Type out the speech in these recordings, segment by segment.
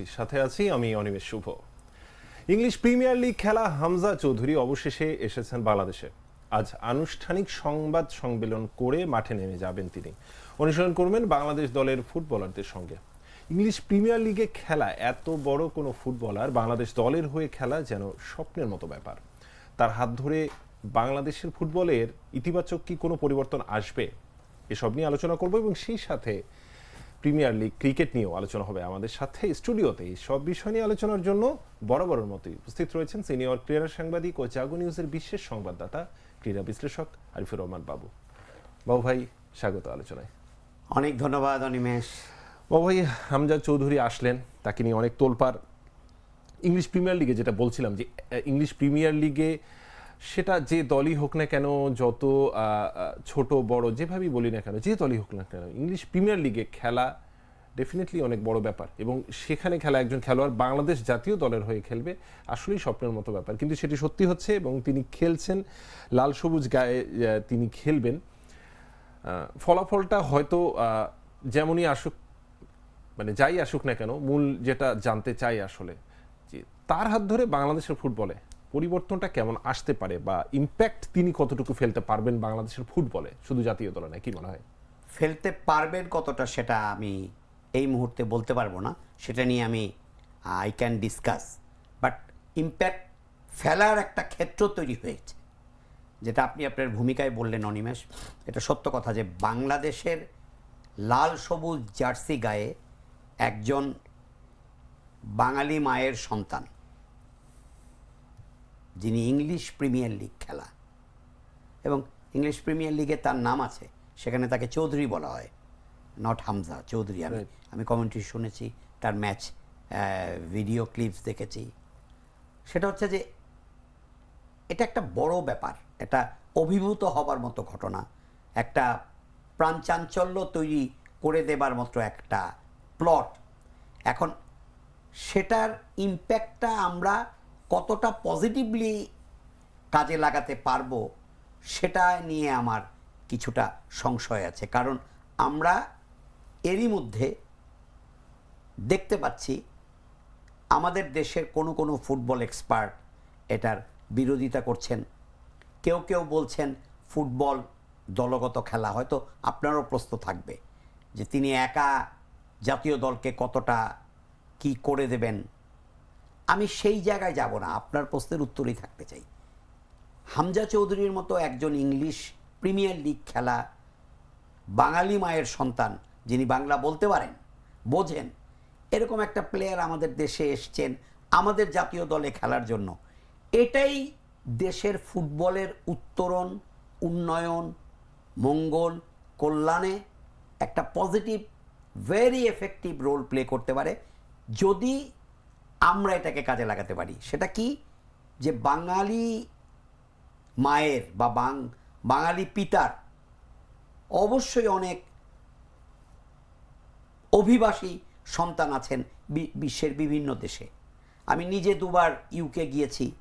করছি সাথে আছি আমি Animesh Shuvo. English premier league খেলা হামজা চৌধুরী অবশেষে এসেছেন বাংলাদেশে। আজ আনুষ্ঠানিক সংবাদ সম্মেলন করে মাঠে নেমে যাবেন তিনি। অনুশীলন করবেন বাংলাদেশ দলের ফুটবলারদের সঙ্গে। ইংলিশ প্রিমিয়ার লিগে খেলা, এত বড় কোনো ফুটবলার বাংলাদেশ দলের হয়ে খেলা যেন স্বপ্নের মতো ব্যাপার। তার হাত ধরে বাংলাদেশের ফুটবলের ইতিবাচক কি কোনো পরিবর্তন আসবে, এসব নিয়ে আলোচনা করব এবং সেই সাথে প্রিমিয়ার লিগ ক্রিকেট নিয়েও আলোচনা হবে আমাদের সাথে। স্টুডিওতে এই সব বিষয় নিয়ে আলোচনার জন্য বরাবরের মতোই উপস্থিত রয়েছেন সিনিয়র ক্রীড়া সাংবাদিক ও জাগো নিউজের বিশেষ সংবাদদাতা ক্রীড়া বিশ্লেষক আরিফুর রহমান বাবু। বাবু ভাই স্বাগত আলোচনায়। অনেক ধন্যবাদ অনিমেষ। বাবু ভাই হামজা চৌধুরী আসলেন তাকে নিয়ে অনেক তোলপাড়। ইংলিশ প্রিমিয়ার লিগে যেটা বলছিলাম যে ইংলিশ প্রিমিয়ার লিগে সেটা যে দলই হোক না কেন, যত ছোট, বড়, যেভাবেই বলি না কেন, যে দলই হোক না কেন, ইংলিশ প্রিমিয়ার লিগে খেলা ডেফিনেটলি অনেক বড় ব্যাপার। এবং সেখানে খেলা একজন খেলোয়াড় বাংলাদেশ জাতীয় দলের হয়ে খেলবে, আসলেই স্বপ্নের মতো ব্যাপার। কিন্তু সেটি সত্যি হচ্ছে এবং তিনি খেলছেন, লাল সবুজ গায়ে তিনি খেলবেন। ফলাফলটা হয়তো যেমনই আসুক মানে যাই আসুক না কেন, মূল যেটা জানতে চাই আসলে, যে তার হাত ধরে বাংলাদেশের ফুটবলে পরিবর্তনটা কেমন আসতে পারে বা ইম্প্যাক্ট তিনি কতটুকু ফেলতে পারবেন বাংলাদেশের ফুটবলে, শুধু জাতীয় দলে না কি মনে হয়? ফেলতে পারবেন কতটা সেটা আমি এই মুহূর্তে বলতে পারব না, সেটা নিয়ে আমি I can discuss but impact ফেলার একটা ক্ষেত্র তৈরি হয়েছে, যেটা আপনি আপনার ভূমিকায় বললেন অনিমেষ। এটা সত্য কথা যে বাংলাদেশের লাল সবুজ জার্সি গায়ে একজন বাঙালি মায়ের সন্তান। যিনি ইংলিশ প্রিমিয়ার লিগ খেলা। এবং ইংলিশ প্রিমিয়ার লিগে তার নাম আছে সেখানে তাকে চৌধুরী বলা হয়। নট হামজা চৌধুরী আমি আমি কমেন্ট্রি শুনেছি তার ম্যাচ ভিডিও ক্লিপস দেখেছি। সেটা হচ্ছে যে এটা একটা বড় ব্যাপার এটা অভিভূত হবার মতো ঘটনা। একটা প্রাণচাঞ্চল্য তৈরি করে দেবার মতো একটা প্লট এখন সেটার ইম্প্যাক্টটা আমরা কতটা পজিটিভলি কাজে লাগাতে পারব সেটা নিয়ে আমার কিছুটা সংশয় আছে। কারণ আমরা এরই মধ্যে দেখতে পাচ্ছি আমাদের দেশের কোনো কোনো ফুটবল এক্সপার্ট এটার বিরোধিতা করছেন। কেউ কেউ বলছেন ফুটবল দলগত খেলা, হয়তো আপনারও প্রশ্ন থাকবে যে তিনি একা জাতীয় দলকে কতটা কি করে দেবেন? আমি সেই জায়গায় যাব না। আপনার প্রশ্নের উত্তরই থাকতে চাই। হামজা চৌধুরীর মতো একজন ইংলিশ প্রিমিয়ার লিগ খেলা বাঙালি মায়ের সন্তান যিনি বাংলা বলতে পারেন, বোঝেন, এরকম একটা প্লেয়ার আমাদের দেশে এসছেন, আমাদের জাতীয় দলে খেলার জন্য। এটাই দেশের ফুটবলের উত্তরণ, উন্নয়ন, মঙ্গল, কল্যাণে একটা positive very effective role play করতে পারে। যদি আমরা এটাকে কাজে লাগাতে পারি। সেটা কি? যে বাঙালি মায়ের বা বাং, বাঙালি পিতার অবশ্যই অনেক অভিবাসী সন্তান আছেন বিশ্বের বিভিন্ন দেশে। আমি নিজে দুবার ইউকে গিয়েছি,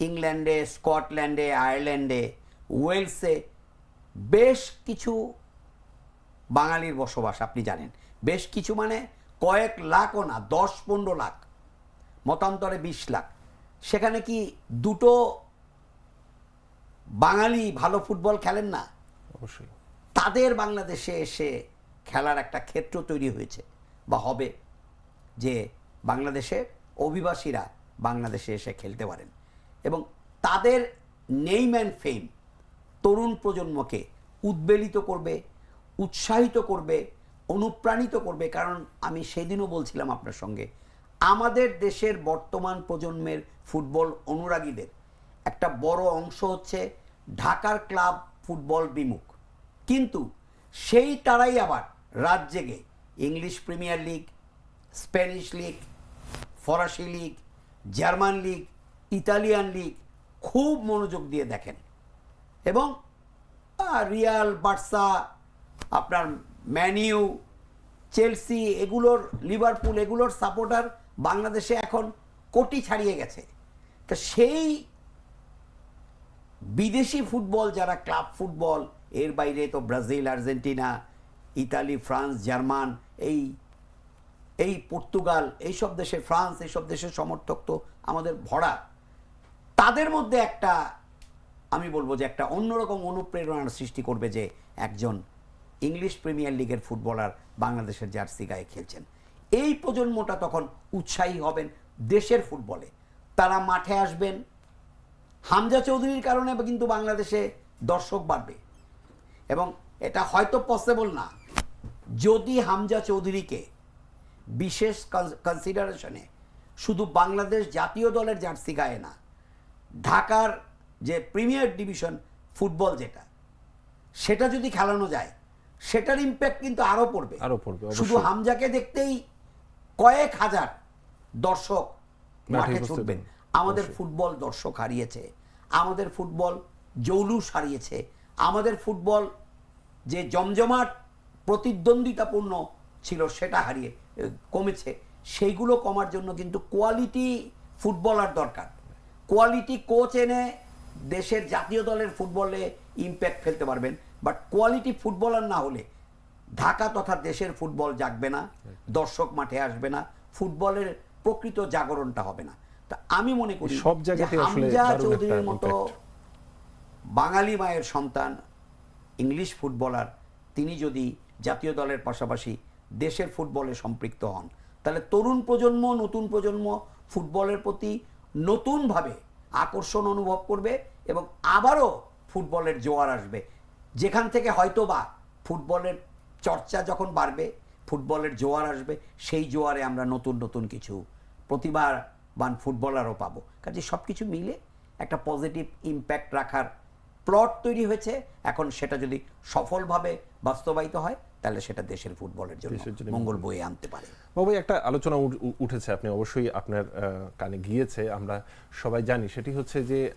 ইংল্যান্ডে, স্কটল্যান্ডে, আয়ারল্যান্ডে, ওয়েলসে বেশ কিছু বাঙালির বসবাস, আপনি জানেন। বেশ কিছু মানে কয়েক লাখও না, দশ পনেরো লাখ। মতান্তরে বিশ লাখ। সেখানে কি দুটো বাঙালি ভালো ফুটবল খেলেন না? অবশ্যই। তাদের বাংলাদেশে এসে খেলার একটা ক্ষেত্র তৈরি হয়েছে বা হবে যে বাংলাদেশের অভিবাসীরা বাংলাদেশে এসে খেলতে পারেন এবং তাদের নেইম অ্যান্ড ফেম তরুণ প্রজন্মকে উদ্বেলিত করবে উৎসাহিত করবে অনুপ্রাণিত করবে। কারণ আমি সেদিনও বলছিলাম আপনার সঙ্গে আমাদের দেশের বর্তমান প্রজন্মের ফুটবল অনুরাগীদের একটা বড় অংশ হচ্ছে ঢাকার ক্লাব ফুটবল বিমুখ। কিন্তু সেই তারাই আবার রাত জেগে English premier league, Spanish league, ফরাসি league, German league, Italian league খুব মনোযোগ দিয়ে দেখেন। এবং রিয়াল, বার্সা, আপনার ম্যানিউ, চেলসি, এগুলোর, লিভারপুল, এগুলোর সাপোর্টার বাংলাদেশে এখন কোটি ছাড়িয়ে গেছে। তা সেই বিদেশি ফুটবল যারা ক্লাব ফুটবল, এর বাইরে তো Brazil, Argentina, Italy, France, German, এই এই পর্তুগাল, এইসব দেশে ফ্রান্স, এইসব দেশের সমর্থক তো আমাদের ভরা। তাদের মধ্যে একটা, আমি বলব যে একটা অন্যরকম অনুপ্রেরণার সৃষ্টি করবে যে একজন ইংলিশ প্রিমিয়ার লিগের ফুটবলার বাংলাদেশের জার্সি গায়ে খেলছেন। এই প্রজন্মটা তখন উৎসাহী হবেন দেশের ফুটবলে। তারা মাঠে আসবেন। হামজা চৌধুরীর কারণে কিন্তু বাংলাদেশে দর্শক বাড়বে। এবং এটা হয়তো পসিবল না। যদি হামজা চৌধুরীকে বিশেষ কনসিডারেশনে শুধু বাংলাদেশ জাতীয় দলের জার্সি গায়ে না ঢাকার যে প্রিমিয়ার ডিভিশন ফুটবল যেটা সেটা যদি খেলানো যায় সেটার ইম্প্যাক্ট কিন্তু আরও পড়বে। আরও পড়বে, শুধু হামজাকে দেখতেই কয়েক হাজার দর্শক মাঠে ছুটবেন। আমাদের ফুটবল দর্শক হারিয়েছে। আমাদের ফুটবল জৌলুস হারিয়েছে। আমাদের ফুটবল যে জমজমাট প্রতিদ্বন্দ্বিতাপূর্ণ ছিল সেটা হারিয়ে কমেছে। সেইগুলো কমার জন্য কিন্তু কোয়ালিটি ফুটবলার দরকার। কোয়ালিটি কোচ এনে দেশের জাতীয় দলের ফুটবলে ইম্প্যাক্ট ফেলতে পারবেন। বাট কোয়ালিটি ফুটবলার না হলে ঢাকা তথা দেশের ফুটবল জাগবে না দর্শক মাঠে আসবে না ফুটবলের প্রকৃত জাগরণটা হবে না। তা আমি মনে করি সব হামজা চৌধুরীর মতো বাঙালি মায়ের সন্তান ইংলিশ ফুটবলার তিনি যদি জাতীয় দলের পাশাপাশি দেশের ফুটবলে সম্পৃক্ত হন তাহলে তরুণ প্রজন্ম নতুন প্রজন্ম ফুটবলের প্রতি নতুনভাবে আকর্ষণ অনুভব করবে এবং আবারও ফুটবলের জোয়ার আসবে। যেখান থেকে হয়তোবা ফুটবলের চর্চা যখন বাড়বে ফুটবলের জোয়ার আসবে সেই জোয়ারে আমরা নতুন নতুন কিছু প্রতিভাবান ফুটবলারও পাবো। কাজে সব কিছু মিলে একটা পজিটিভ ইম্প্যাক্ট রাখার প্লট তৈরি হয়েছে। এখন সেটা যদি সফলভাবে বাস্তবায়িত হয় তাহলে সেটা দেশের ফুটবলের জন্য মঙ্গল বয়ে আনতে পারে। বাবু একটা আলোচনা উঠ- উঠেছে। আপনি অবশ্যই আপনার কানে গিয়েছে। আমরা সবাই জানি সেটি হচ্ছে যে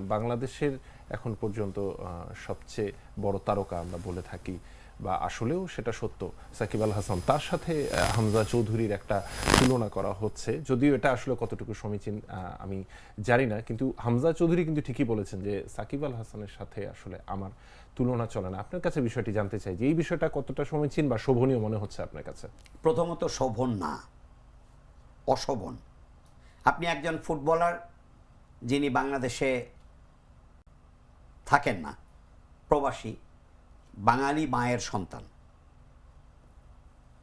বাংলাদেশের এখন পর্যন্ত সবচেয়ে বড় তারকা আমরা বলে থাকি বা আসলেও সেটা সত্য, সাকিব আল হাসান। তার সাথে হামজা চৌধুরীর একটা তুলনা করা হচ্ছে, যদিও এটা আসলে কতটুকু সমীচীন আমি জানি না, কিন্তু হামজা চৌধুরী কিন্তু ঠিকই বলেছেন যে সাকিব আল হাসানের সাথে আসলে আমার তুলনা চলে না। আপনার কাছে বিষয়টি জানতে চাই যে এই বিষয়টা কতটা সমীচীন বা শোভনীয় মনে হচ্ছে আপনার কাছে? প্রথমত শোভন না, অশোভন। আপনি একজন ফুটবলার যিনি বাংলাদেশে থাকেন না। প্রবাসী, বাঙালি মায়ের সন্তান।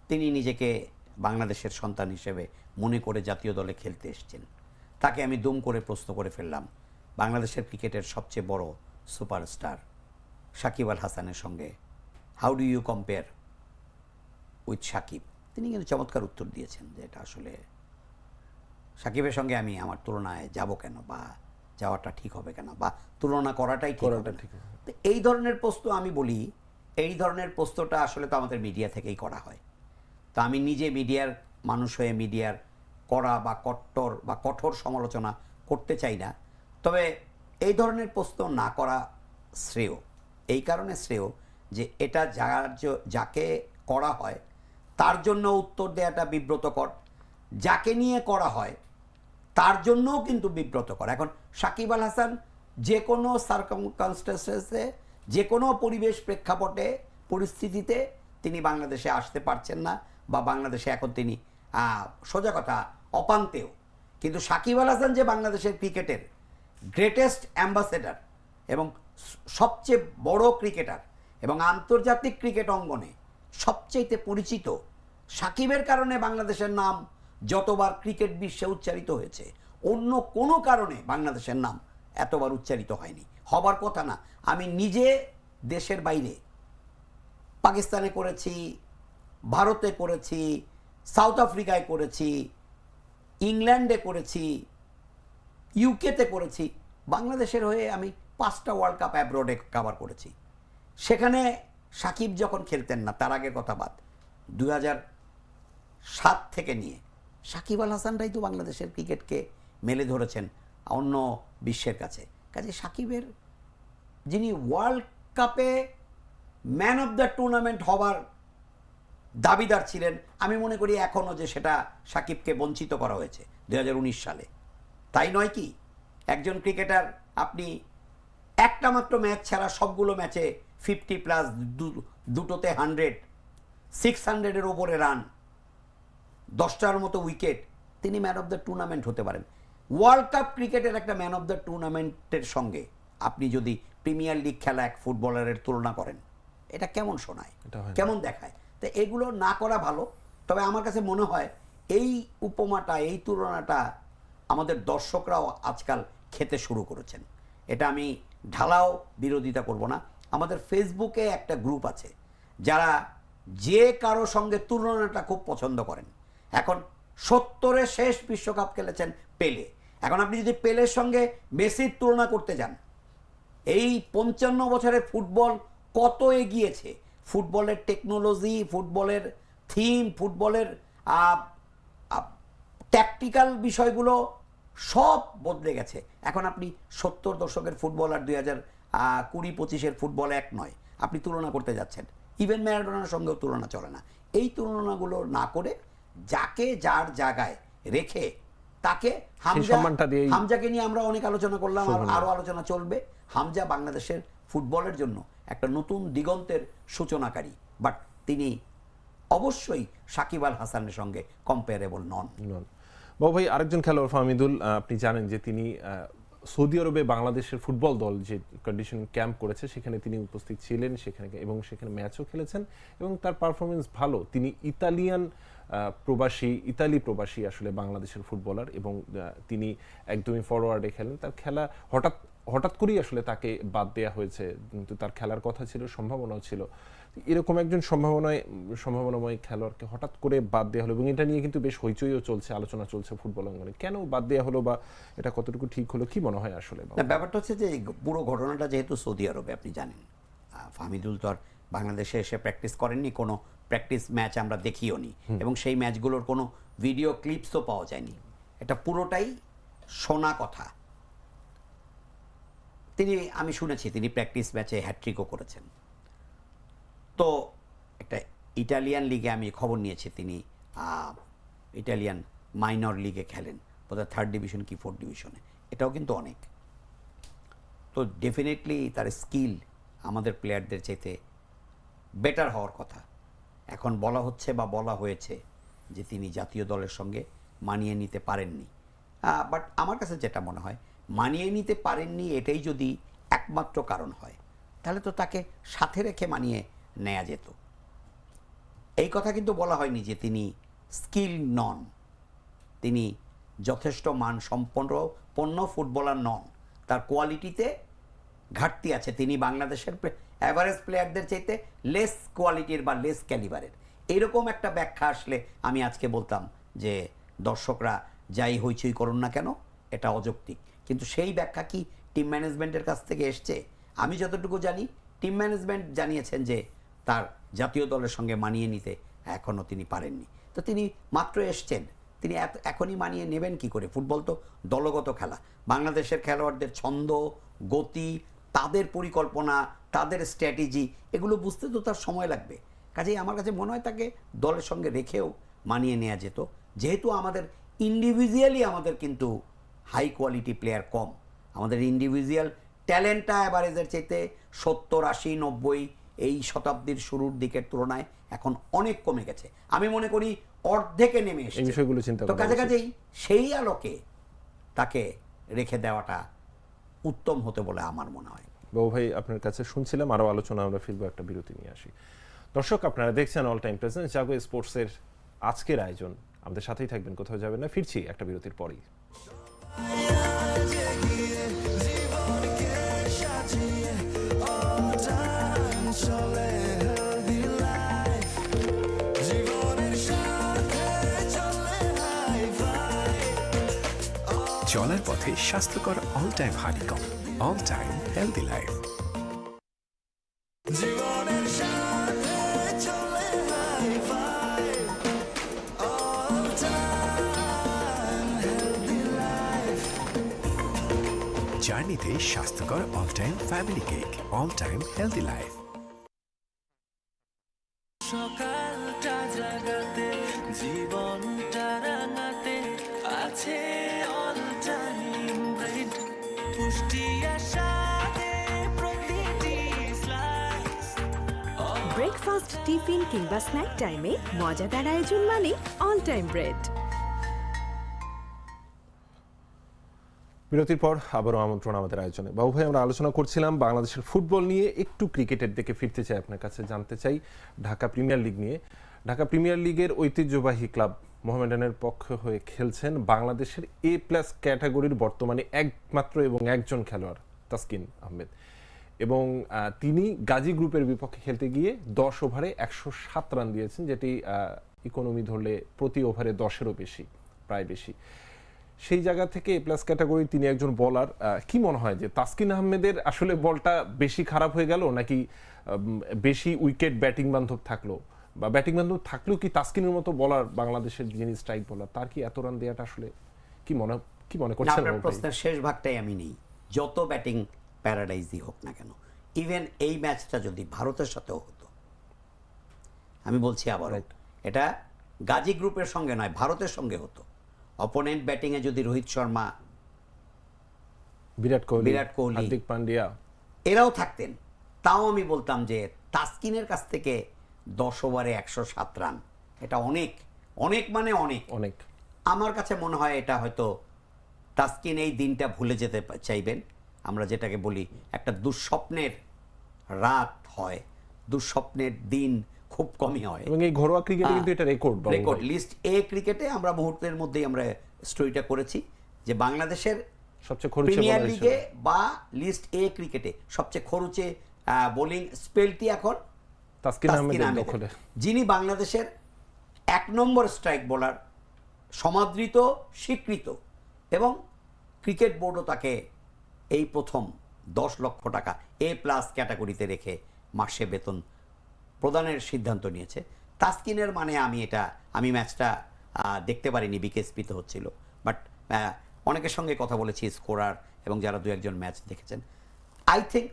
তিনি নিজেকে বাংলাদেশের সন্তান হিসেবে মনে করে জাতীয় দলে খেলতে এসেছেন। তাকে আমি দুম করে প্রশ্ন করে ফেললাম, বাংলাদেশের ক্রিকেটের সবচেয়ে বড় সুপারস্টার সাকিব আল হাসানের সঙ্গে how do you compare with Shakib? তিনি কিন্তু চমৎকার উত্তর দিয়েছেন যে এটা আসলে সাকিবের সঙ্গে আমি আমার তুলনায় যাব কেন বা যাওয়াটা ঠিক হবে কেন বা তুলনা করাটাই ঠিক করাটা হবে ঠিক তো এই ধরনের প্রশ্ন আমি বলি এই ধরনের প্রশ্নটা আসলে তো আমাদের মিডিয়া থেকেই করা হয়। তো আমি নিজে মিডিয়ার মানুষ হয়ে মিডিয়ার করা বা কট্টর বা কঠোর সমালোচনা করতে চাই না। তবে এই ধরনের প্রশ্ন না করা শ্রেয়। এই কারণে শ্রেয় যে এটা যার যাকে করা হয় তার জন্য উত্তর দেওয়াটা বিব্রতকর। যাকে নিয়ে করা হয় তার জন্যও কিন্তু বিব্রতকর। এখন সাকিব আল হাসান যে কোনো সার্কমকনস্টেন্সে যে কোনো পরিবেশ প্রেক্ষাপটে, পরিস্থিতিতে তিনি বাংলাদেশে আসতে পারছেন না বা বাংলাদেশে এখন তিনি সোজা কথা, অপান্তেও। কিন্তু সাকিব আল হাসান যে বাংলাদেশের ক্রিকেটের গ্রেটেস্ট অ্যাম্বাসেডার এবং সবচেয়ে বড় ক্রিকেটার এবং আন্তর্জাতিক ক্রিকেট অঙ্গনে সবচেয়ে পরিচিত, সাকিবের কারণে বাংলাদেশের নাম যতবার ক্রিকেট বিশ্বে উচ্চারিত হয়েছে, অন্য কোনো কারণে বাংলাদেশের নাম এতবার উচ্চারিত হয়নি। হবার কথা না, আমি নিজে দেশের বাইরে, পাকিস্তানে করেছি, ভারতে করেছি, সাউথ আফ্রিকায় করেছি, ইংল্যান্ডে করেছি, ইউকেতে করেছি, বাংলাদেশের হয়ে আমি পাঁচটা ওয়ার্ল্ড কাপ অ্যাব্রোডে কাভার করেছি। সেখানে সাকিব যখন খেলতেন না, তার আগের কথা বাদ দু সাত থেকে নিয়ে সাকিব আল হাসানরাই তো বাংলাদেশের ক্রিকেটকে মেলে ধরেছেন অন্য বিশ্বের কাছে। কাজে সাকিবের যিনি ওয়ার্ল্ড কাপে ম্যান অফ দ্য টুর্নামেন্ট হবার দাবিদার ছিলেন, আমি মনে করি এখনও যে সেটা সাকিবকে বঞ্চিত করা হয়েছে দু হাজার উনিশ সালে। তাই নয় কি? একজন ক্রিকেটার, আপনি একটা মাত্র ম্যাচ ছাড়া সবগুলো ম্যাচে ফিফটি প্লাস দুটোতে হান্ড্রেড সিক্স হান্ড্রেডের ওপরে রান দশটার মতো উইকেট তিনি ম্যান অফ দ্য টুর্নামেন্ট হতে পারেন। ওয়ার্ল্ড কাপ ক্রিকেটের একটা ম্যান অফ দ্য টুর্নামেন্টের সঙ্গে আপনি যদি প্রিমিয়ার লিগ খেলা এক ফুটবলারের তুলনা করেন এটা কেমন শোনায়। কেমন দেখায়? তো এগুলো না করা ভালো তবে আমার কাছে মনে হয় এই উপমাটা এই তুলনাটা আমাদের দর্শকরাও আজকাল খেতে শুরু করেছেন। এটা আমি ঢালাও বিরোধিতা করব না। আমাদের ফেসবুকে একটা গ্রুপ আছে যারা যে কারও সঙ্গে তুলনাটা খুব পছন্দ করেন। এখন সত্তরে শেষ বিশ্বকাপ খেলেছেন পেলে। এখন আপনি যদি পেলের সঙ্গে মেসির তুলনা করতে যান, এই পঞ্চান্ন বছরের ফুটবল কত এগিয়েছে? ফুটবলের টেকনোলজি, ফুটবলের থিম, ফুটবলের ট্যাকটিক্যাল বিষয়গুলো সব বদলে গেছে। এখন আপনি সত্তর দশকের ফুটবল আর দুই হাজার কুড়ি পঁচিশের ফুটবল এক নয়। আপনি তুলনা করতে যাচ্ছেন। ইভেন ম্যারাডোনার সঙ্গেও তুলনা চলে না। এই তুলনাগুলো না করে যাকে যার জায়গায় রেখে তাকে হামজা হামজাকে নিয়ে আমরা অনেক আলোচনা করলাম। আরও আলোচনা চলবে। হামজা বাংলাদেশের ফুটবলের জন্য একটা নতুন দিগন্তের সূচনাকারী বাট তিনি অবশ্যই সাকিব আল হাসানের সঙ্গে কম্পেয়ারেবল নন। বাবু ভাই আরেকজন খেলোয়াড় ফাহমিদুল আপনি জানেন যে তিনি সৌদি আরবে বাংলাদেশের ফুটবল দল যে কন্ডিশন ক্যাম্প করেছে সেখানে তিনি উপস্থিত ছিলেন সেখানে এবং সেখানে ম্যাচও খেলেছেন এবং তার পারফরমেন্স ভালো। তিনি ইতালিয়ান প্রবাসী, ইতালি প্রবাসী আসলে বাংলাদেশের ফুটবলার এবং তিনি একদমই ফরওয়ার্ডে খেলেন। তার খেলা হঠাৎ হঠাৎ করেই আসলে তাকে বাদ দেওয়া হয়েছে। কিন্তু তার খেলার কথা ছিল, সম্ভাবনাও ছিল। এরকম একজন সম্ভাবনায়, সম্ভাবনাময় খেলোয়াড়কে হঠাৎ করে বাদ দেওয়া হলো এবং এটা নিয়ে কিন্তু বেশ হইচইও চলছে, আলোচনা চলছে ফুটবল অঙ্গনে। কেন বাদ দেওয়া হলো বা এটা কতটুকু ঠিক হলো, কি মনে হয় আসলে? ব্যাপারটা হচ্ছে যে পুরো ঘটনাটা যেহেতু সৌদি আরবে, আপনি জানেন। ফাহমিদুল তো আর বাংলাদেশে এসে প্র্যাকটিস করেননি কোনো প্র্যাকটিস ম্যাচ আমরা দেখিও নি। এবং সেই ম্যাচগুলোর কোনো ভিডিও ক্লিপসও পাওয়া যায়নি। এটা পুরোটাই শোনা কথা। তিনি আমি শুনেছি তিনি প্র্যাকটিস ম্যাচে হ্যাট্রিকও করেছেন। তো একটা ইটালিয়ান লিগে আমি খবর নিয়েছি তিনি ইটালিয়ান মাইনর লিগে খেলেন। বোধহয় থার্ড ডিভিশন কি ফোর্থ ডিভিশনে এটাও কিন্তু অনেক। তো ডেফিনেটলি তার স্কিল আমাদের প্লেয়ারদের চাইতে বেটার হওয়ার কথা। এখন বলা হচ্ছে বা বলা হয়েছে যে তিনি জাতীয় দলের সঙ্গে মানিয়ে নিতে পারেননি। বাট আমার কাছে যেটা মনে হয়, মানিয়ে নিতে পারেননি এটাই যদি একমাত্র কারণ হয়, তাহলে তো তাকে সাথে রেখে মানিয়ে নেওয়া যেত। এই কথা কিন্তু বলা হয়নি যে তিনি স্কিল নন। তিনি যথেষ্ট মান সম্পন্ন পণ্য ফুটবলার নন। তার কোয়ালিটিতে ঘাটতি আছে। তিনি বাংলাদেশের অ্যাভারেজ প্লেয়ারদের চাইতে লেস কোয়ালিটির বা লেস ক্যালিবারের এরকম একটা ব্যাখ্যা আসলে আমি আজকে বলতাম যে দর্শকরা যাই হইচই করুন না কেন, এটা অযৌক্তিক। কিন্তু সেই ব্যাখ্যা কি টিম ম্যানেজমেন্টের কাছ থেকে এসছে? আমি যতটুকু জানি টিম ম্যানেজমেন্ট জানিয়েছেন যে তার জাতীয় দলের সঙ্গে মানিয়ে নিতে এখনও তিনি পারেননি। তো তিনি মাত্র এসছেন। তিনি এত, এখনই মানিয়ে নেবেন কি করে? ফুটবল তো দলগত খেলা। বাংলাদেশের খেলোয়াড়দের ছন্দ, গতি, তাদের পরিকল্পনা তাদের স্ট্র্যাটেজি এগুলো বুঝতে তো তার সময় লাগবে। কাজেই আমার কাছে মনে হয় তাকে দলের সঙ্গে রেখেও মানিয়ে নেওয়া যেত। যেহেতু আমাদের ইন্ডিভিজুয়ালি আমাদের কিন্তু হাই কোয়ালিটি প্লেয়ার কম। আমাদের ইন্ডিভিজুয়াল ট্যালেন্টটা অ্যাভারেজের চাইতে সত্তর আশি নব্বই এই শতাব্দীর শুরুর দিকের তুলনায় এখন অনেক কমে গেছে। আমি মনে করি অর্ধেকে নেমে এসেছে। বিষয়গুলো চিন্তা তো কাজে কাজেই সেই আলোকে তাকে রেখে দেওয়াটা উত্তম হতে বলে আমার মনে হয়। বাবু ভাই, আপনার কাছে শুনছিলাম, আরও আলোচনা, আমরা ফিরবো একটা বিরতি নিয়ে আসি। দর্শক, আপনারা দেখছেন অল টাইম প্রেজেন্ট জাগো স্পোর্টসের আজকের আয়োজন। আমাদের সাথেই থাকবেন, কোথাও যাবেন না, ফিরছি একটা বিরতির পরেই। চলার পথে স্বাস্থ্যকর all time honeycomb all time healthy life জার্নিতে স্বাস্থ্যকর all time family cake all time healthy life tiffin কিংবা স্ন্যাক টাইমে মজাদার আয়োজন মানে অল টাইম ব্রেড। বিরতির পর আবারও আমন্ত্রণ আমাদের আয়োজনে। বাবু ভাই, আমরা আলোচনা করছিলাম বাংলাদেশের ফুটবল নিয়ে। একটু ক্রিকেটের দিকে ফিরতে চাই, আপনার কাছে জানতে চাই ঢাকা প্রিমিয়ার লিগ নিয়ে। ঢাকা প্রিমিয়ার লিগের ঐতিহ্যবাহী ক্লাব মোহামেডানের পক্ষ হয়ে খেলছেন বাংলাদেশের এ প্লাস ক্যাটাগরির বর্তমানে একমাত্র এবং একজন খেলোয়াড়, তাসকিন আহমেদ। এবং তিনি গাজী গ্রুপের বিপক্ষে খেলতে গিয়ে দশ ওভারে একশো সাত রান দিয়েছেন যেটি ইকোনমি ধরলে প্রতি ওভারে দশেরও বেশি প্রায় বেশি। সেই জায়গা থেকে এ প্লাস ক্যাটাগরি তিনি একজন বলার কি মনে হয় যে তাসকিন আহমেদের আসলে বলটা বেশি খারাপ হয়ে গেল নাকি বেশি উইকেট ব্যাটিং বান্ধব থাকল? বা ব্যাটিং বান্ধব থাকলেও কি তাসকিনের মতো বলার বাংলাদেশের যিনি স্ট্রাইক বলার তার কি এত রান দেওয়াটা আসলে কি মনে কি মনে করছেন? প্রশ্নের শেষ ভাগটাই আমি নেই। যত ব্যাটিং প্যারাডাইজই হোক না কেন। ইভেন এই ম্যাচটা যদি ভারতের সাথেও হতো আমি বলছি আবার এটা গাজী গ্রুপের সঙ্গে নয় ভারতের সঙ্গে হতো। অপোনেন্ট ব্যাটিংয়ে যদি রোহিত শর্মা বিরাট কোহলি বিরাট কোহলি। হার্দিক পান্ডিয়া। এরাও থাকতেন। তাও আমি বলতাম যে তাসকিনের কাছ থেকে দশ ওভারে একশো সাত রান এটা অনেক অনেক মানে অনেক। অনেক। আমার কাছে মনে হয় এটা হয়তো তাসকিন এই দিনটা ভুলে যেতে চাইবেন। আমরা যেটাকে বলি একটা দুঃস্বপ্নের রাত হয় দুঃস্বপ্নের দিন খুব কমই হয়। এবং এই ঘরোয়া ক্রিকেটে কিন্তু এটা রেকর্ড রেকর্ড লিস্ট এ ক্রিকেটে আমরা মুহূর্তের মধ্যেই আমরা স্টোরিটা করেছি যে বাংলাদেশের সবচেয়ে খরচে প্রিমিয়ার লিগে বা লিস্ট এ ক্রিকেটে সবচেয়ে খরচে বোলিং স্পেলটি এখন তাসকিন। দখলে। যিনি বাংলাদেশের এক নম্বর স্ট্রাইক বোলার সমাদৃত স্বীকৃত এবং ক্রিকেট বোর্ডও তাকে এই প্রথম দশ লক্ষ টাকা এ প্লাস ক্যাটাগরিতে রেখে মাসে বেতন প্রদানের সিদ্ধান্ত নিয়েছে। তাসকিনের মানে আমি এটা, আমি ম্যাচটা দেখতে পারিনি, বিকেএসপিতে হচ্ছিল। বাট অনেকের সঙ্গে কথা বলেছি, স্কোরার এবং যারা দু একজন ম্যাচ দেখেছেন। আই থিঙ্ক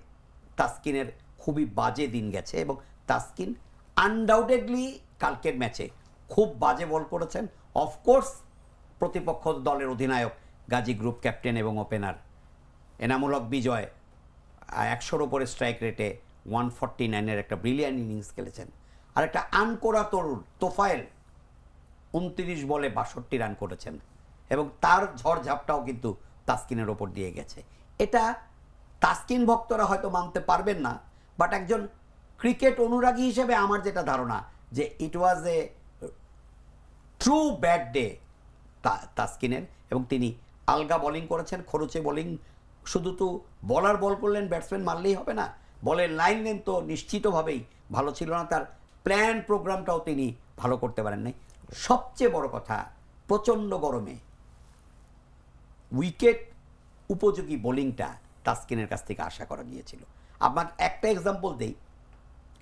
তাসকিনের খুবই বাজে দিন গেছে এবং তাস্কিন আনডাউটেডলি কালকের ম্যাচে খুব বাজে বল করেছেন। অফকোর্স প্রতিপক্ষ দলের অধিনায়ক গাজী গ্রুপ ক্যাপ্টেন এবং ওপেনার এনামূলক বিজয় একশোর ওপরে স্ট্রাইক রেটে ওয়ান ফর্টি নাইনের একটা ব্রিলিয়ান ইনিংস খেলেছেন। আর একটা আনকোরা তরুণ, তোফায়েল, উনত্রিশ বলে বাষট্টি রান করেছেন। এবং তার ঝড়ঝাপটাও কিন্তু তাসকিনের ওপর দিয়ে গেছে। এটা তাসকিন ভক্তরা হয়তো মানতে পারবেন না বাট একজন ক্রিকেট অনুরাগী হিসেবে আমার যেটা ধারণা, যে it was a true bad day তাসকিনের। এবং তিনি আলগা বোলিং করেছেন, খরচে বোলিং শুধু তো বলার বল করলেন ব্যাটসম্যান মারলেই হবে না। বলের লাইন লেন তো নিশ্চিতভাবেই ভালো ছিল না। তার প্ল্যান প্রোগ্রামটাও তিনি ভালো করতে পারেন নাই। সবচেয়ে বড় কথা, প্রচণ্ড গরমে উইকেট উপযোগী বোলিংটা তাসকিনের কাছ থেকে আশা করা গিয়েছিল। আপনাকে একটা এক্সাম্পল দেই।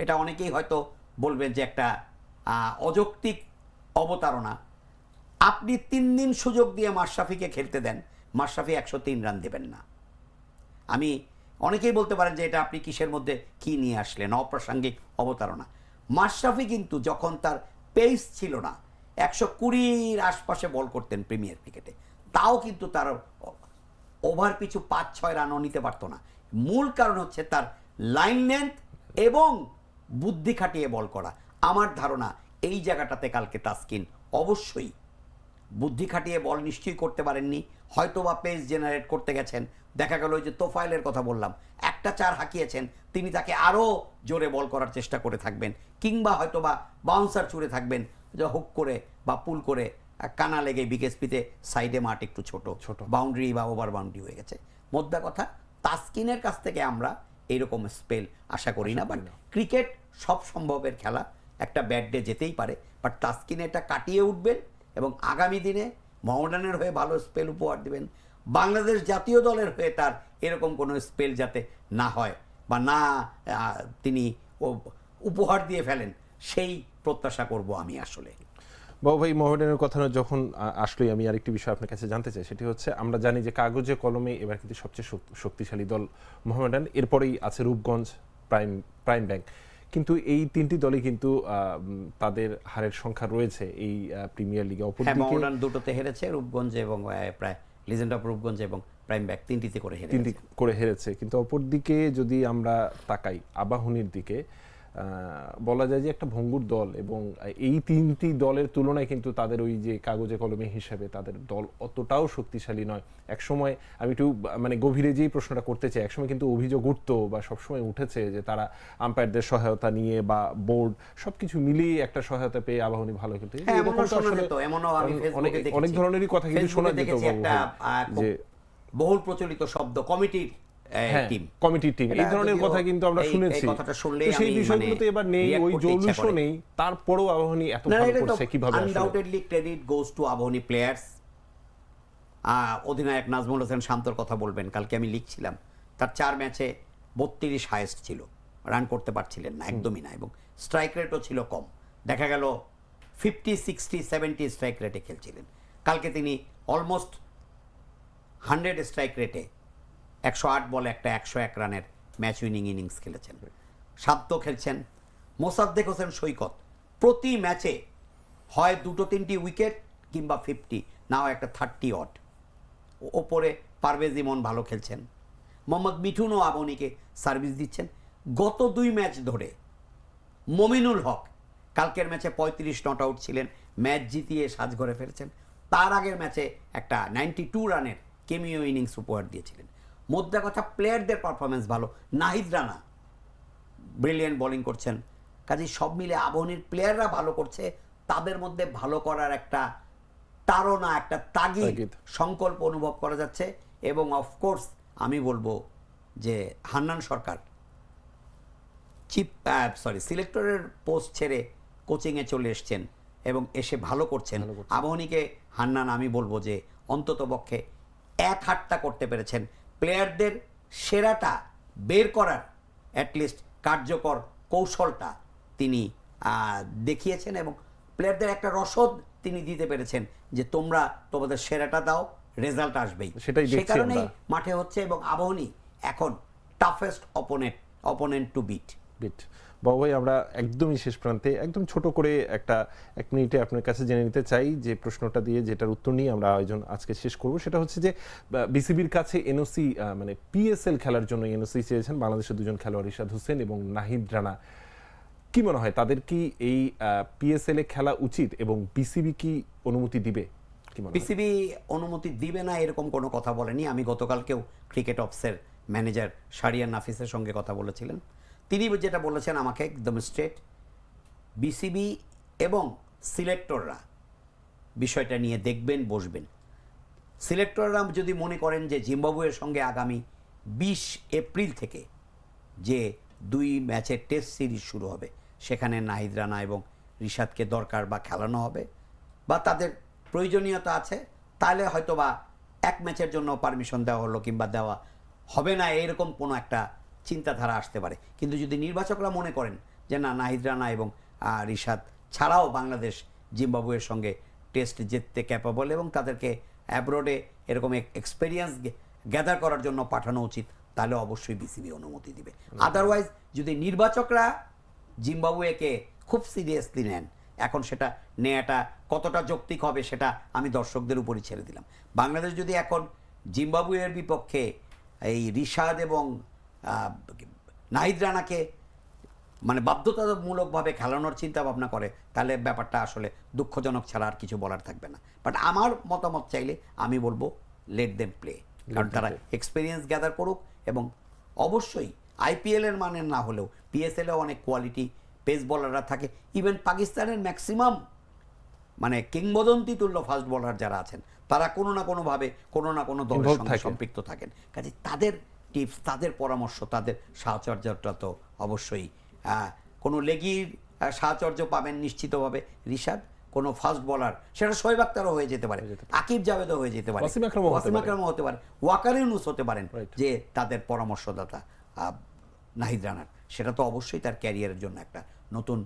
এটা অনেকেই হয়তো বলবেন যে একটা অযৌক্তিক অবতারণা। আপনি তিন দিন সুযোগ দিয়ে মাশরাফিকে খেলতে দেন, মাশরাফি একশো তিন রান দেবেন না। আমি অনেকেই বলতে পারেন যে এটা আপনি কিসের মধ্যে কি নিয়ে আসলেন? অপ্রাসঙ্গিক অবতারণা। মাশরাফি কিন্তু যখন তার পেস ছিল না, একশো কুড়ির আশপাশে বল করতেন প্রিমিয়ার ক্রিকেটে। তাও কিন্তু তার ওভার পিছু পাঁচ ছয় রানও নিতে পারতো না। মূল কারণ হচ্ছে তার লাইন লেন্থ এবং বুদ্ধি খাটিয়ে বল করা। আমার ধারণা এই জায়গাটাতে কালকে তাসকিন অবশ্যই বুদ্ধি খাটিয়ে বল নিশ্চয়ই করতে পারেননি হয়তো বা পেস জেনারেট করতে গেছেন। দেখা গেল ওই যে তোফাইলের কথা বললাম একটা চার হাঁকিয়েছেন তিনি তাকে আরও জোরে বল করার চেষ্টা করে থাকবেন কিংবা হয়তো বা বাউন্সার ছুড়ে থাকবেন যে হুক করে বা পুল করে কানা লেগে বিকেএসপিতে সাইডে মাঠ একটু ছোট। ছোট। বাউন্ডারি বা ওভার বাউন্ডারি হয়ে গেছে। মোদ্দা কথা তাসকিনের কাছ থেকে আমরা এইরকম স্পেল আশা করি না বাট ক্রিকেট সব সম্ভবের খেলা একটা ব্যাট ডে যেতেই পারে বাট তাসকিন এটা কাটিয়ে উঠবেন এবং আগামী দিনে মহডানের হয়ে ভালো স্পেল উপহার দিবেন। বাংলাদেশ জাতীয় দলের হয়ে তার এরকম কোনো স্পেল যাতে না হয় বা না তিনি উপহার দিয়ে ফেলেন, সেই প্রত্যাশা করব আমি আসলে। বাবু ভাই মোহামেডানের কথা যখন আসলোই আমি আরেকটি বিষয় আপনার কাছে জানতে চাই, সেটি হচ্ছে আমরা জানি যে কাগজে কলমে এবার কিন্তু সবচেয়ে শক্তিশালী দল মোহামেডান এরপরেই আছে রূপগঞ্জ প্রাইম প্রাইম ব্যাংক। কিন্তু এই তিনটি দলই কিন্তু তাদের হারের সংখ্যা রয়েছে এই প্রিমিয়ার লিগে। হ্যাঁ অপরদিকে মহডান দুটোতে হেরেছে রূপগঞ্জে এবং প্রায় লিজেন্ড অফ রূপগঞ্জ এবং প্রাইম ব্যাক তিনটিতে করে হেরেছে তিনটি করে হেরেছে। কিন্তু অপরদিকে যদি আমরা তাকাই আবাহনীর দিকে বলা যায় যে একটা ভঙ্গুর দল এবং এই তিনটি দলের তুলনায় কিন্তু তাদের ওই যে কাগজে কলমে হিসেবে তাদের দল অতটাও শক্তিশালী নয়। একসময় আমি একটু মানে গভীরে যেই প্রশ্নটা করতে চাই একসময় কিন্তু অভিযোগ উঠত বা সবসময় উঠেছে যে তারা আম্পায়ারদের সহায়তা নিয়ে বা বোর্ড সবকিছু মিলিয়ে একটা সহায়তা পেয়ে আবাহনী ভালো খেলতে। হ্যাঁ, এরকম এমনও তো শোনা আসলে যেত, এমনও আমি অনেক- ধরনেরই কথা কিন্তু শোনা যেত যে বহুল প্রচলিত শব্দ কমিটির টিম কমিটির টিম এই ধরনের কথা কিন্তু আমরা শুনেছি। কথাটা শুনলেই সেই আমি বিষয়গুলো তো মানে এবার নেই ওই জৌলুসও নেই তারপরেও আবাহনী এত ভালো করছে কীভাবে undoubtedly credit goes to Abahani players অধিনায়ক নাজমুল হোসেন শান্তর কথা বলবেন কালকে আমি লিখছিলাম। তার চার ম্যাচে বত্রিশ হায়েস্ট ছিল রান করতে পারছিলেন না একদমই না এবং স্ট্রাইক রেটও ছিল কম। দেখা গেল ফিফটি সিক্সটি সেভেন্টি স্ট্রাইক রেটে খেলছিলেন। কালকে তিনি অলমোস্ট হান্ড্রেড স্ট্রাইক রেটে একশো আট বলে একটা একশো এক রানের ম্যাচ উইনিং ইনিংস খেলেছেন। শান্ত খেলছেন। মোসাদ্দেক হোসেন সৈকত প্রতি ম্যাচে হয় দুটো তিনটি উইকেট কিংবা ফিফটি, নাও একটা থার্টি অট ওপরে পারভেজ ইমন ভালো খেলছেন। মোহাম্মদ মিঠুনও আবনীকে সার্ভিস দিচ্ছেন। গত দুই ম্যাচ ধরে মমিনুল হক কালকের ম্যাচে পঁয়ত্রিশ নট আউট ছিলেন, ম্যাচ জিতিয়ে সাজঘরে ফেলেছেন তার আগের ম্যাচে একটা নাইনটি টু রানের কেমিও ইনিংস উপহার দিয়েছিলেন। মোদ্দা কথা প্লেয়ারদের পারফরমেন্স ভালো। নাহিদ রানা ব্রিলিয়ান্ট বোলিং করছেন। কাজে সব মিলে আবহনীর প্লেয়াররা ভালো করছে। তাদের মধ্যে ভালো করার একটা তাড়না একটা তাগিদ। সংকল্প অনুভব করা যাচ্ছে। এবং অফকোর্স আমি বলব যে হান্নান সরকার চিফ সরি সিলেক্টরের পোস্ট ছেড়ে কোচিংয়ে চলে এসছেন এবং এসে ভালো করছেন। আবহনীকে হান্নান আমি বলব যে অন্তত পক্ষে এক হাটটা করতে পেরেছেন। প্লেয়ারদের সেরাটা বের করার অ্যাটলিস্ট কার্যকর কৌশলটা তিনি দেখিয়েছেন এবং প্লেয়ারদের একটা রসদ তিনি দিতে পেরেছেন যে তোমরা তোমাদের সেরাটা দাও রেজাল্ট আসবেই। সেটাই সে কারণেই মাঠে হচ্ছে এবং আবহনী এখন toughest opponent opponent to beat beat Babu ভাই আমরা একদমই শেষ প্রান্তে, একদম ছোট করে একটা এক মিনিটে আপনার কাছে জেনে নিতে চাই যে প্রশ্নটা দিয়ে যেটার উত্তর নিয়ে আমরা আয়োজন আজকে শেষ করব। সেটা হচ্ছে যে বিসিবির কাছে এনওসি মানে পিএসএল খেলার জন্য এনওসি চেয়েছেন বাংলাদেশের দুজন খেলোয়াড় ইশাদ হোসেন এবং নাহিদ রানা। কি মনে হয়, তাদের কি এই পিএসএল এ খেলা উচিত এবং বিসিবি কি অনুমতি দিবে? পিসিবি অনুমতি দিবে না এরকম কোনো কথা বলেনি। আমি গতকালকেও ক্রিকেট অফসের ম্যানেজার শারিয়ান নাফিসের সঙ্গে কথা বলেছিলেন। তিনি যেটা বলেছেন আমাকে একদম স্ট্রেট বিসিবি এবং সিলেক্টররা বিষয়টা নিয়ে দেখবেন, বসবেন। সিলেক্টররা যদি মনে করেন যে জিম্বাবুয়ের সঙ্গে আগামী বিশ এপ্রিল থেকে যে দুই ম্যাচের টেস্ট সিরিজ শুরু হবে, সেখানে নাহিদ রানা এবং রিশাদকে দরকার বা খেলানো হবে বা তাদের প্রয়োজনীয়তা আছে, তাহলে হয়তো বা এক ম্যাচের জন্য পারমিশন দেওয়া হলো কিংবা দেওয়া হবে না, এরকম কোনো একটা চিন্তাধারা আসতে পারে। কিন্তু যদি নির্বাচকরা মনে করেন যে না নাহিদ রানা এবং রিশাদ ছাড়াও বাংলাদেশ জিম্বাবুয়ের সঙ্গে টেস্ট জিততে ক্যাপাবল এবং তাদেরকে অ্যাব্রোডে এরকম এক্সপেরিয়েন্স গ্যাদার করার জন্য পাঠানো উচিত তাহলে অবশ্যই বিসিবি অনুমতি দিবে। আদারওয়াইজ যদি নির্বাচকরা জিম্বাবুয়েকে খুব সিরিয়াসলি নেন এখন সেটা নেয়াটা কতটা যৌক্তিক হবে সেটা আমি দর্শকদের উপরই ছেড়ে দিলাম। বাংলাদেশ যদি এখন জিম্বাবুয়ের বিপক্ষে এই রিশাদ এবং নাহিদ রানাকে মানে বাধ্যতামূলকভাবে খেলানোর চিন্তা ভাবনা করে তাহলে ব্যাপারটা আসলে দুঃখজনক ছাড়া আর কিছু বলার থাকবে না। বাট আমার মতামত চাইলে আমি বলব লেট দেম প্লে কারণ তারা এক্সপিরিয়েন্স গ্যাদার করুক এবং অবশ্যই আইপিএলের মানে না হলেও পিএসএল এ অনেক কোয়ালিটি পেস বলাররা থাকে। ইভেন পাকিস্তানের ম্যাক্সিমাম মানে কিংবদন্তি তুল্য ফাস্ট বোলার যারা আছেন তারা কোনো না কোনোভাবে কোনো না কোনো দলের সঙ্গে সম্পৃক্ত থাকেন। কাজে তাদের টিপস তাদের পরামর্শ তাদের সাহচর্যটা তো অবশ্যই কোনো লেগির সাহচর্য পাবেন নিশ্চিতভাবে রিশাদ কোনো ফাস্ট বলার সেটা শোয়েব আক্তারও হয়ে যেতে পারে আকিব জাভেদও হয়ে যেতে পারে ওয়াসিম আকরামও হতে পারে। ওয়াকার ইউনুস হতে পারেন যে তাদের পরামর্শদাতা নাহিদ রানার সেটা তো অবশ্যই তার ক্যারিয়ারের জন্য একটা নতুন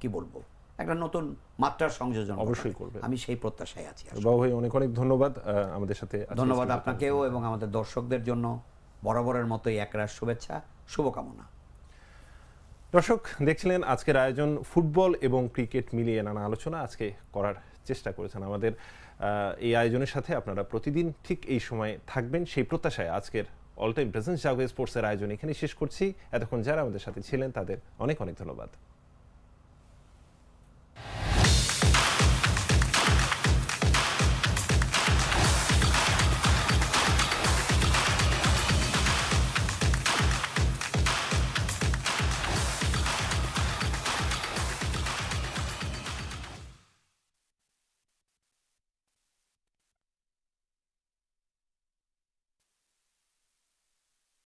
কি বলব একটা নতুন মাত্রার সংযোজন অবশ্যই। করবে। আমি সেই প্রত্যাশায় আছি বাবু ভাই অনেক অনেক ধন্যবাদ আমাদের সাথে ধন্যবাদ আপনাকেও এবং আমাদের দর্শকদের জন্য বরাবরের মতোই একরাশ শুভেচ্ছা, শুভকামনা। দর্শক, দেখছিলেন আজকের আয়োজন ফুটবল এবং ক্রিকেট মিলিয়ে নানা আলোচনা। আজকে করার চেষ্টা করেছেন আমাদের এই আয়োজনের সাথে আপনারা প্রতিদিন ঠিক এই সময় থাকবেন। সেই প্রত্যাশায় আজকের অল টাইম প্রেজেন্স জাগো স্পোর্টসের আয়োজন এখানে শেষ করছি। এতক্ষণ যারা আমাদের সাথে ছিলেন তাদের অনেক অনেক ধন্যবাদ।